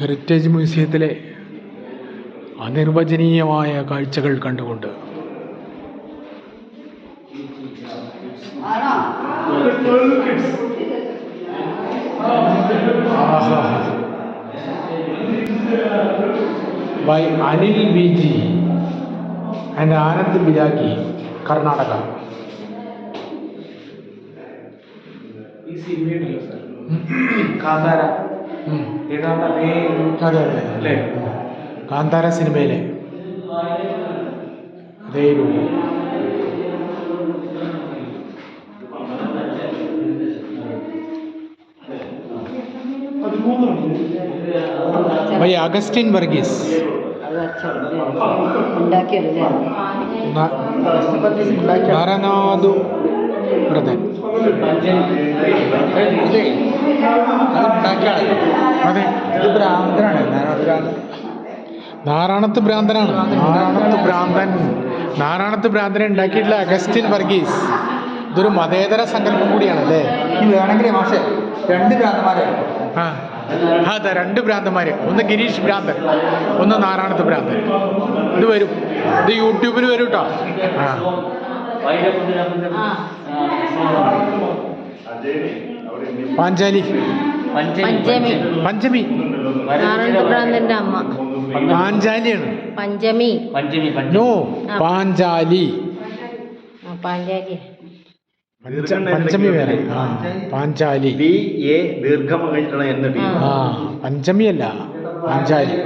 Heritage മ്യൂസിയത്തിലെ അനിർവചനീയമായ കാഴ്ചകൾ കണ്ടുകൊണ്ട്. By Anil B G and Anand Biragi Karnataka ഈ സിനിമയുണ്ടല്ലോ സാർ കാന്താര ഉം. ഏതാണ്ട് അതേ അതെ അതെ അല്ലേ? കാന്താര സിനിമയിലെ അതേ രൂപം ബൈ അഗസ്റ്റിൻ വർഗീസ് അത് അച്ഛൻ അത് ഇത് ഭ്രാന്തനാണ് നാരായണ നാരായണത്ത് ഭ്രാന്തനാണ് നാരായണത്ത് ഭ്രാന്തൻ നാരായണത്ത് ഭ്രാന്തനെ ഉണ്ടാക്കിയിട്ടുള്ള അഗസ്റ്റിൻ വർഗീസ് ഇതൊരു മതേതര സങ്കല്പം കൂടിയാണ് അല്ലേ വേണമെങ്കിൽ മാഷെ രണ്ട് ഭ്രാന്തമാരെ ആ അതെ രണ്ട് ഭ്രാന്തന്മാര് ഒന്ന് ഗിരീഷ് ഭ്രാന്തൻ ഒന്ന് നാരായണത്ത് ഭ്രാന്തൻ ഇത് വരും ഇത് യൂട്യൂബിൽ വരും കേട്ടോ ആ പാഞ്ചാലി പഞ്ചമി. പഞ്ചമി. നാരായണഭ്രാന്തന്റെ അമ്മ. പാഞ്ചാലിയാണ്. പഞ്ചമി. പഞ്ചമി നോ പാഞ്ചാലി. ആ, പാഞ്ചാലി. പഞ്ചമി വേറെ. ആ പാഞ്ചാലി. ബി എ ദീർഘം കഴിഞ്ഞിട്ടാണ് എന്ന് ആ. പഞ്ചമി അല്ല പാഞ്ചാലി.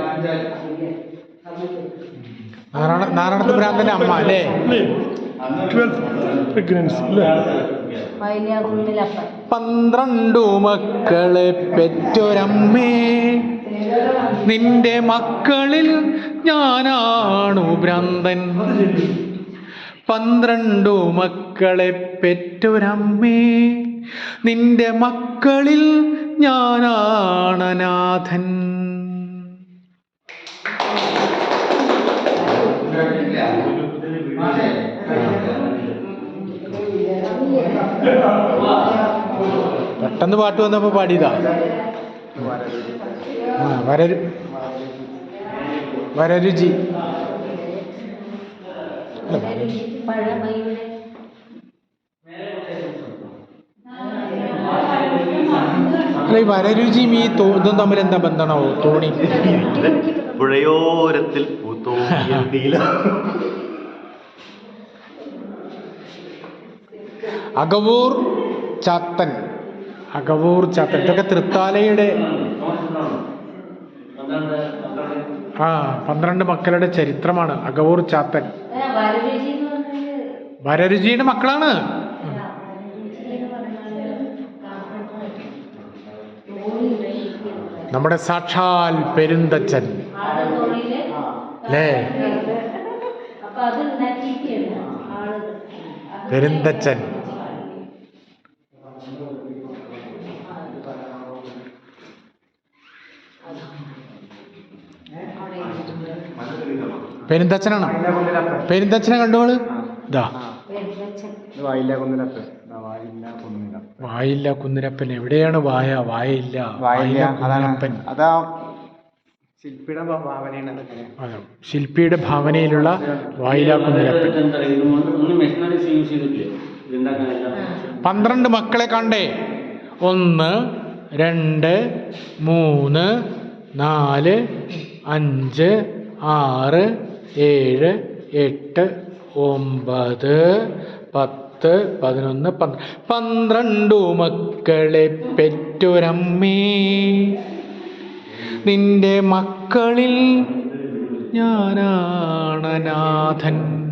നാരായണ നാരായണത്ത് ഭ്രാന്തന്റെ അമ്മ അല്ലേ? വൈലാകുണ്ടിലപ്പൻ പന്ത്രണ്ടു മക്കളെ പെറ്റൊരമ്മേ നിന്റെ മക്കളിൽ ഞാനാണു ഭ്രാന്തൻ. പന്ത്രണ്ടു മക്കളെ പെറ്റൊരമ്മേ നിന്റെ മക്കളിൽ ഞാനാണ് പെട്ടെന്ന് പാട്ട് വന്നപ്പോൾ പാടിയതാ. വരരു വരരുചി. അല്ല, വരരു- പഴമയുടെ അല്ല ഈ വരരുചിയും ഈ ഇതും തമ്മിൽ എന്താ ബന്ധമാണോ തോണി. പുഴയോരത്തിൽ പൂത്തോങ്ങിയ അകവൂർ ചാത്തൻ. അകവൂർ ചാത്തൻ. ഇതൊക്കെ തൃത്താലയുടെ ആ പന്ത്രണ്ട് മക്കളുടെ ചരിത്രമാണ് അകവൂർ ചാത്തൻ. വരരുചിയുടെ മക്കളാണ്. നമ്മുടെ സാക്ഷാൽ പെരുന്തച്ചൻ. അല്ലേ അപ്പൊ അത് പെരുന്തച്ഛനെ കണ്ടോൾ ഇതാ. വായില്ല കുന്നിരപ്പൻ എവിടെയാണ് വായ? വായയില്ല. അതാ ശില്പിയുടെ ഭാവനയാണ് ഭാവനയിലുള്ള വായില കുന്നിരപ്പൻ പന്ത്രണ്ട് മക്കളെ കണ്ടേ. ഒന്ന് രണ്ട് മൂന്ന് നാല് അഞ്ച് ആറ് ഏഴ് എട്ട് ഒമ്പത് പത്ത് പതിനൊന്ന് പന്ത്ര പന്ത്രണ്ടു മക്കളെ പെറ്റൊരമ്മേ. നിന്റെ മക്കളിൽ ഞാനാണ് നാഥൻ